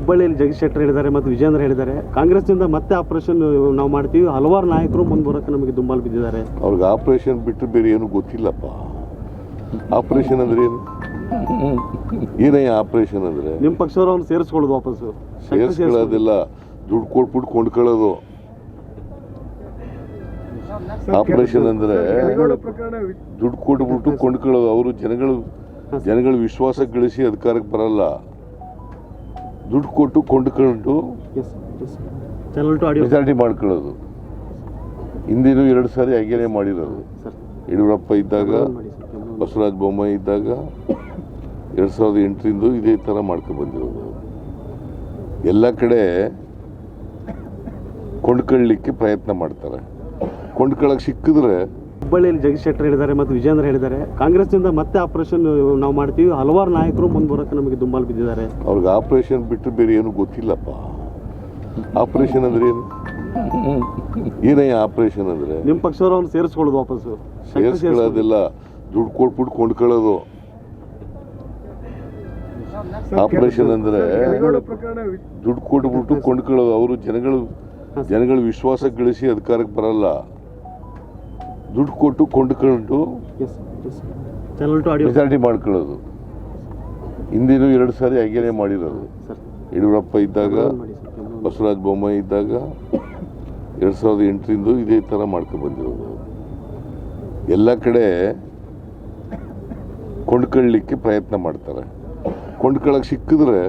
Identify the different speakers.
Speaker 1: ಹುಬ್ಬಳ್ಳಿಯಲ್ಲಿ ಜಗದೀಶ್ ಶೆಟ್ಟರ್ ಹೇಳಿದ್ದಾರೆ ಮತ್ತು ವಿಜೇಂದ್ರ ಹೇಳಿದ್ದಾರೆ. ಕಾಂಗ್ರೆಸ್ನಿಂದ ಮತ್ತೆ ಆಪರೇಷನ್ ನಾವು ಮಾಡ್ತೀವಿ. ಹಲವಾರು ನಾಯಕರು ಮುಂದೆ ಬರೋಕ್ಕೆ ನಮಗೆ ದುಂಬಾಲು ಬಿದ್ದಿದ್ದಾರೆ.
Speaker 2: ಅವ್ರಿಗೆ ಆಪರೇಷನ್ ಬಿಟ್ಟರೆ ಬೇರೆ ಏನು ಗೊತ್ತಿಲ್ಲಪ್ಪ. ಆಪರೇಷನ್ ಅಂದ್ರೆ ಏನು? ಏನಯ್ಯ ಆಪರೇಷನ್ ಅಂದ್ರೆ?
Speaker 1: ನಿಮ್ಮ ಪಕ್ಷದವ್ರನ್ನ ಸೇರಿಸ್ಕೊಳ್ಳೋದು ವಾಪಸ್ಸು.
Speaker 2: ಸೇರಿಸ್ಕೊಳ್ಳೋದಿಲ್ಲ. ದುಡ್ಡು ಕೊಟ್ಬಿಟ್ಟು ಕೊಂಡ್ಕೊಳ್ಳೋದು. ಆಪರೇಷನ್ ಅಂದ್ರೆ ದುಡ್ಡು ಕೊಟ್ಬಿಟ್ಟು ಕೊಂಡ್ಕೊಳ್ಳೋದು. ಅವರು ಜನಗಳು ಜನಗಳ ವಿಶ್ವಾಸ ಗಳಿಸಿ ಅಧಿಕಾರಕ್ಕೆ ಬರಲ್ಲ. ದುಡ್ಡು ಕೊಟ್ಟು ಕೊಂಡ್ಕೊಂಡು ಮೆಜಾರಿಟಿ ಮಾಡ್ಕೊಳ್ಳೋದು. ಹಿಂದಿನೂ ಎರಡು ಸಾರಿ ಹಾಗೇನೆ ಮಾಡಿರೋದು. ಯಡಿಯೂರಪ್ಪ ಇದ್ದಾಗ ಬಸವರಾಜ ಬೊಮ್ಮಾಯಿ ಇದ್ದಾಗ ಎರಡು ಸಾವಿರದ ಎಂಟರಿಂದ ಇದೇ ಥರ ಮಾಡ್ಕೊಂಡು ಬಂದಿರೋದು. ಎಲ್ಲ ಕಡೆ ಕೊಂಡ್ಕೊಳ್ಳಿಕ್ಕೆ ಪ್ರಯತ್ನ ಮಾಡ್ತಾರೆ. ಕೊಂಡ್ಕೊಳ್ಳೋಕೆ ಸಿಕ್ಕಿದ್ರೆ
Speaker 1: ಹುಬ್ಬಳ್ಳಿಯಲ್ಲಿ ಜಗದೀಶ್ ಶೆಟ್ಟರ್ ಹೇಳಿದ್ದಾರೆ ಮತ್ತು ವಿಜೇಂದ್ರ ಹೇಳಿದ್ದಾರೆ. ಕಾಂಗ್ರೆಸ್ನಿಂದ ಮತ್ತೆ ಆಪರೇಷನ್ ನಾವು ಮಾಡ್ತೀವಿ. ಹಲವಾರು ನಾಯಕರು ಮುಂದೆ ಬರೋಕ್ಕೆ ನಮಗೆ ದುಂಬಾಲು ಬಿದ್ದಿದ್ದಾರೆ.
Speaker 2: ಅವ್ರಿಗೆ ಆಪರೇಷನ್ ಬಿಟ್ಟರೆ ಬೇರೆ ಏನು ಗೊತ್ತಿಲ್ಲಪ್ಪ. ಆಪರೇಷನ್ ಅಂದ್ರೆ ಏನು? ಏನೇ ಆಪರೇಷನ್ ಅಂದ್ರೆ?
Speaker 1: ನಿಮ್ಮ ಅವ್ನು ಸೇರಿಸ್ಕೊಳ್ಳೋದು ವಾಪಸ್ಸು.
Speaker 2: ಸೇರಿಸ್ಕೊಳ್ಳೋದಿಲ್ಲ. ದುಡ್ಡು ಕೊಟ್ಬಿಟ್ಟು ಕೊಂಡ್ಕೊಳ್ಳೋದು. ಆಪರೇಷನ್ ಅಂದ್ರೆ ದುಡ್ಡು ಕೊಟ್ಬಿಟ್ಟು ಕೊಂಡ್ಕೊಳ್ಳೋದು. ಅವರು ಜನಗಳು ಜನಗಳ ವಿಶ್ವಾಸ ಗಳಿಸಿ ಅಧಿಕಾರಕ್ಕೆ ಬರಲ್ಲ. ದುಡ್ಡು ಕೊಟ್ಟು ಕೊಂಡ್ಕೊಂಡು ಮೆಜಾರಿಟಿ ಮಾಡ್ಕೊಳ್ಳೋದು. ಹಿಂದಿನೂ ಎರಡು ಸಾರಿ ಹಾಗೇನೆ ಮಾಡಿರೋದು. ಯಡಿಯೂರಪ್ಪ ಇದ್ದಾಗ ಬಸವರಾಜ್ ಬೊಮ್ಮಾಯಿ ಇದ್ದಾಗ ಎರಡು ಸಾವಿರದ ಎಂಟರಿಂದ ಇದೇ ಥರ ಮಾಡ್ಕೊಂಡು ಬಂದಿರೋದು. ಎಲ್ಲ ಕಡೆ ಕೊಂಡ್ಕೊಳ್ಳಿಕ್ಕೆ ಪ್ರಯತ್ನ ಮಾಡ್ತಾರೆ. ಕೊಂಡ್ಕೊಳ್ಳೋಕೆ ಸಿಕ್ಕಿದ್ರೆ